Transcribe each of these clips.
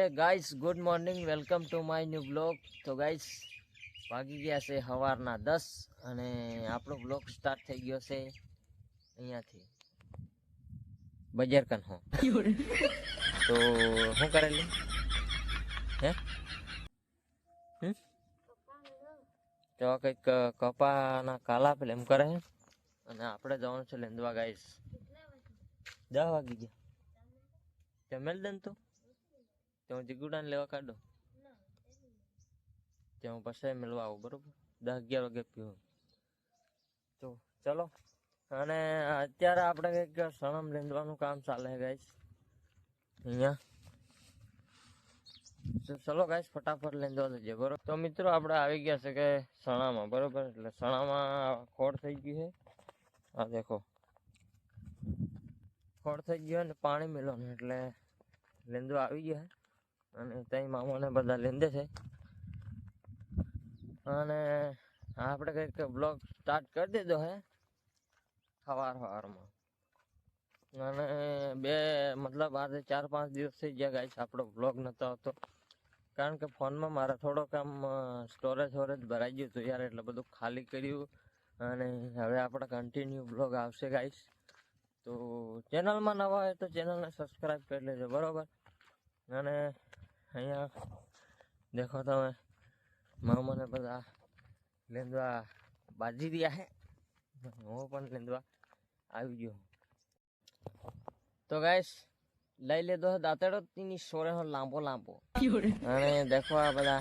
Hey guys, good morning, welcome to my new blog. તો guys, વાગી ગયા છે સવારના દસ અને આપણો બ્લોગ સ્ટાર્ટ થઈ ગયો છે અહીંયાથી. બજાર હો. તો શું કરેલી? હે? તો કંઈક કપાના કાલા પેલા એમ કરે અને આપણે જવાનું છે લેંદવા, ગાઈસ. દસ વાગી ગયા. જમેલ દે તું? તો હું જીગુડાને લેવા કાઢો. ત્યાં હું પછી મળવા આવું, બરોબર? દસ અગિયાર વાગે પીવું તો ચલો. અને અત્યારે આપણે કંઈક સણમ લેંદવાનું કામ ચાલે ગાઈશ અહીંયા. ચલો ગાઈસ ફટાફટ લેંદવા જઈએ, બરોબર? તો મિત્રો, આપણે આવી ગયા છે કે સણામાં, બરોબર? એટલે સણામાં ખોડ થઈ ગયું છે. આ દેખો. ખોડ થઈ ગયો ને, પાણી મેળવાનું એટલે લેંદવા આવી ગયા અને ત્યાં મામાને બધા લીંદે છે. અને આપણે કંઈક બ્લોગ સ્ટાર્ટ કરી દીધો હે. સવાર સવારમાં. અને બે, મતલબ આજે ચાર પાંચ દિવસ થઈ ગયા ગાઈસ આપણો બ્લોગ નહોતો આવતો. કારણ કે ફોનમાં મારે થોડોક આમ સ્ટોરેજ વોરેજ ભરાઈ ગયું હતું યાર, એટલે બધું ખાલી કર્યું. અને હવે આપણે કન્ટિન્યુ બ્લોગ આવશે ગાઈસ. તો ચેનલમાં નવા હોય તો ચેનલને સબસ્ક્રાઈબ કરી લેજો, બરાબર? અને અહીંયા દેખો તમે મામાને બધા લેંદવા બાજી રહ્યા હે. હું પણ લેંદવા આવી ગયો તો ગાઈશ લઈ લીધો દાંતેડો, તેની સોરે હો લાંબો લાંબો. અને દેખો આ બધા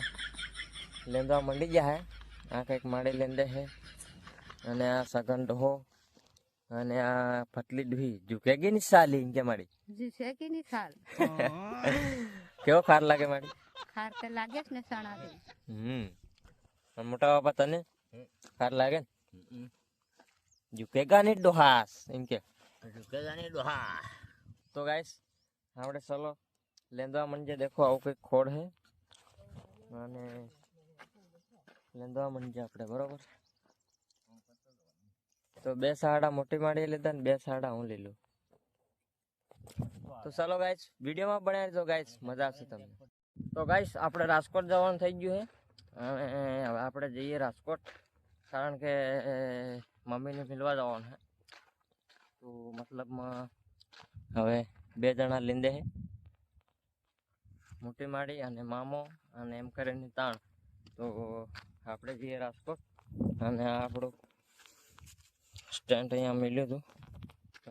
લેંદવા મંડી ગયા હે. આ કંઈક માડી લેંદે હે. અને આ સગન ડોહો અને આ ફટલી ડોહી ઝુકેગી ની સાલી ઇનકે માડી જી છે કે નહીં ખાર કેવો ખાર લાગે માડી ખાર તો લાગે જ ને સણા દે હમ. અને મોટા બાપા તને? ખાર લાગે ને? ઝુકેગા ની ડોહાસ એમ કે. ઝુકેગા ની ડોહા તો ગાઈસ આપણે ચલો લેંદવા મંજે દેખો આવું કંઈક ખોડ હે. અને લેંદવા મંજે આપણે બરોબર? તો બે સાડા મોટી માળી લીધા ને બે સાડા હું લઈ લઉં તો ચાલો ગાઈસ વિડીયોમાં બનાવી દો ગાઈસ મજા આવશે તમને. તો ગાઈસ આપણે રાજકોટ જવાનું થઈ ગયું છે હવે આપણે જઈએ રાજકોટ કારણ કે મમ્મીને મિલવા જવાનું છે તો મતલબમાં હવે બે જણા લીંદે છે મોટી માડી અને મામો અને એમ કરીને તાણ. તો આપણે જઈએ રાજકોટ અને આપણું સ્ટેન્ડ અહીંયા મળ્યું હતું.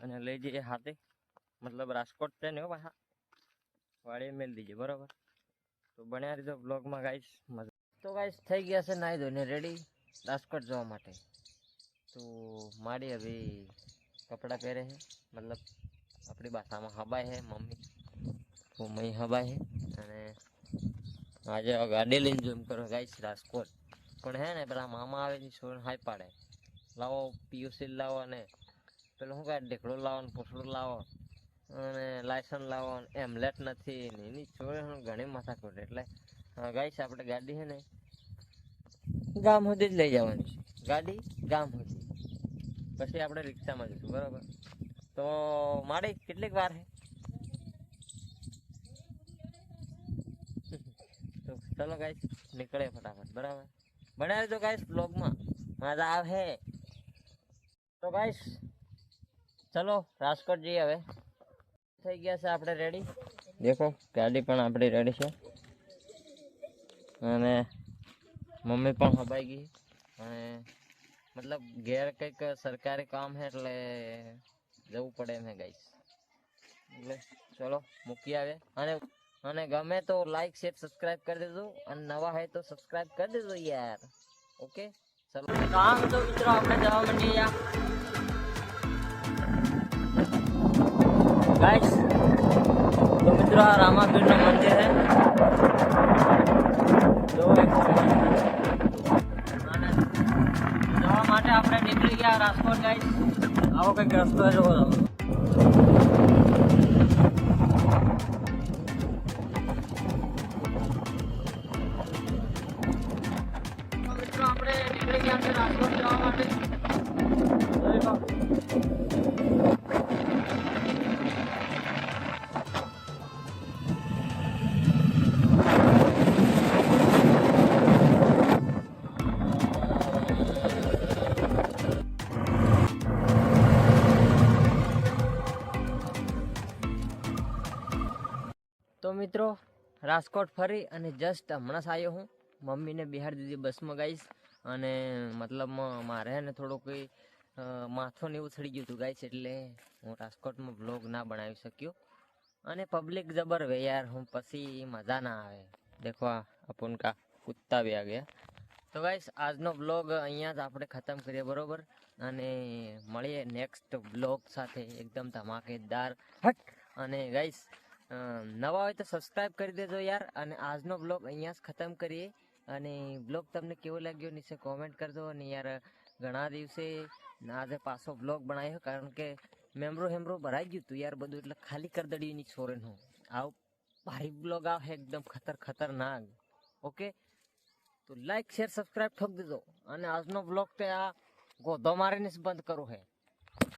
અને લઈ જઈએ હાથે. મતલબ રાજકોટ છે ને હો પાછા. વાડીએ મેળ દીજે, બરાબર? તો બન્યા રીતે બ્લોગમાં ગાઈશ મજા. તો ગાઈશ થઈ ગયા છે નાહી ધોઈને રેડી રાજકોટ જવા માટે. તો મારી હવે કપડાં પહેરે છે. મતલબ આપણી ભાષામાં હબાય છે, મમ્મી. તો મેં હબાય છે. અને આજે ગાડી લઈને જોઈમ કરો ગાઈશ રાજકોટ. પણ હે ને, પેલા મામા આવે ને સોન હાઈ પાડે. લાવો, પીયુસી લાવો અને પેલું શું કહે ઢેકડો લાવો ને પૂછડું લાવો અને લાયસન્સ લાવો ને એમલેટ નથી ને એની છોડે ઘણી માથાકૂટ એટલે ગાઈશ આપણે ગાડી છે ને ગામ સુધી જ લઈ જવાની ગાડી ગામ સુધી. પછી આપણે રિક્ષામાં જઈશું, બરાબર? તો માડી કેટલીક વાર છે તો ચલો ગાઈસ નીકળે ફટાફટ, બરાબર? બનાવી દો ગાઈસ બ્લોગમાં મજા આવે. તો ગાઈસ ચલો રાજકોટ જઈએ હવે. થઈ ગયા છે આપણે રેડી દેખો. ગાડી પણ આપણી રેડી છે. અને મમ્મી પણ હબાઈ ગઈ. અને મતલબ ઘેર કંઈક સરકારી કામ છે એટલે જવું પડે એમ ગાઈસ એટલે ચલો મૂકી આવે. અને અને ગમે તો લાઈક શેર સબસ્ક્રાઇબ કરી દેજો. અને નવા હોય તો સબસ્ક્રાઇબ કરી દેજો યાર. ઓકે ચલો. કામ તો મિત્રો આપણે જવા માંડીએ યાર ગાઈસ તો મિત્રો આ રામાપીરનું મંદિર છે. જવા માટે આપણે નીકળી ગયા રાજકોટ ગાઈસ આવો કંઈક રસ્તો જોવો મિત્રો, આપણે નીકળી મિત્રો, રાજકોટ ફરી અને જસ્ટ હમણાં જ આવ્યો હું. મમ્મીને બિહાર દીધી બસમાં ગાઈશ અને મતલબ મારે ને થોડું કંઈ માથું ને એવું થડી ગયું હતું ગાઈશ એટલે હું રાજકોટમાં બ્લોગ ના બનાવી શક્યો. અને પબ્લિક જબર વે યાર, હું પછી મજા ના આવે. દેખો આ અપન કા કુત્તા બી આ ગયા. તો ગાઈસ આજનો બ્લોગ અહીંયા જ આપણે ખતમ કરીએ, બરોબર? અને મળીએ નેક્સ્ટ બ્લોગ સાથે. એકદમ ધમાકેદાર. અને ગાઈસ નવા હોય તો સબસ્ક્રાઈબ કરી દેજો યાર અને આજનો બ્લોગ અહીંયા જ ખતમ કરીએ. અને બ્લોગ તમને કેવો લાગ્યો નીચે કોમેન્ટ કરજો અને યાર, ઘણા દિવસે આજે પાછો બ્લોગ બનાવ્યો કારણ કે મેમરો હેમરો ભરાઈ ગયું હતું યાર બધું એટલે ખાલી કરી દડ્યું ની છોરેનું આવું ભારી બ્લોગ આવે એકદમ ખતર ખતરનાક. ઓકે? તો લાઈક શેર સબસ્ક્રાઈબ ઠોક દેજો. અને આજનો બ્લોગ તે આ ગોધો મારીને જ બંધ કરો હે.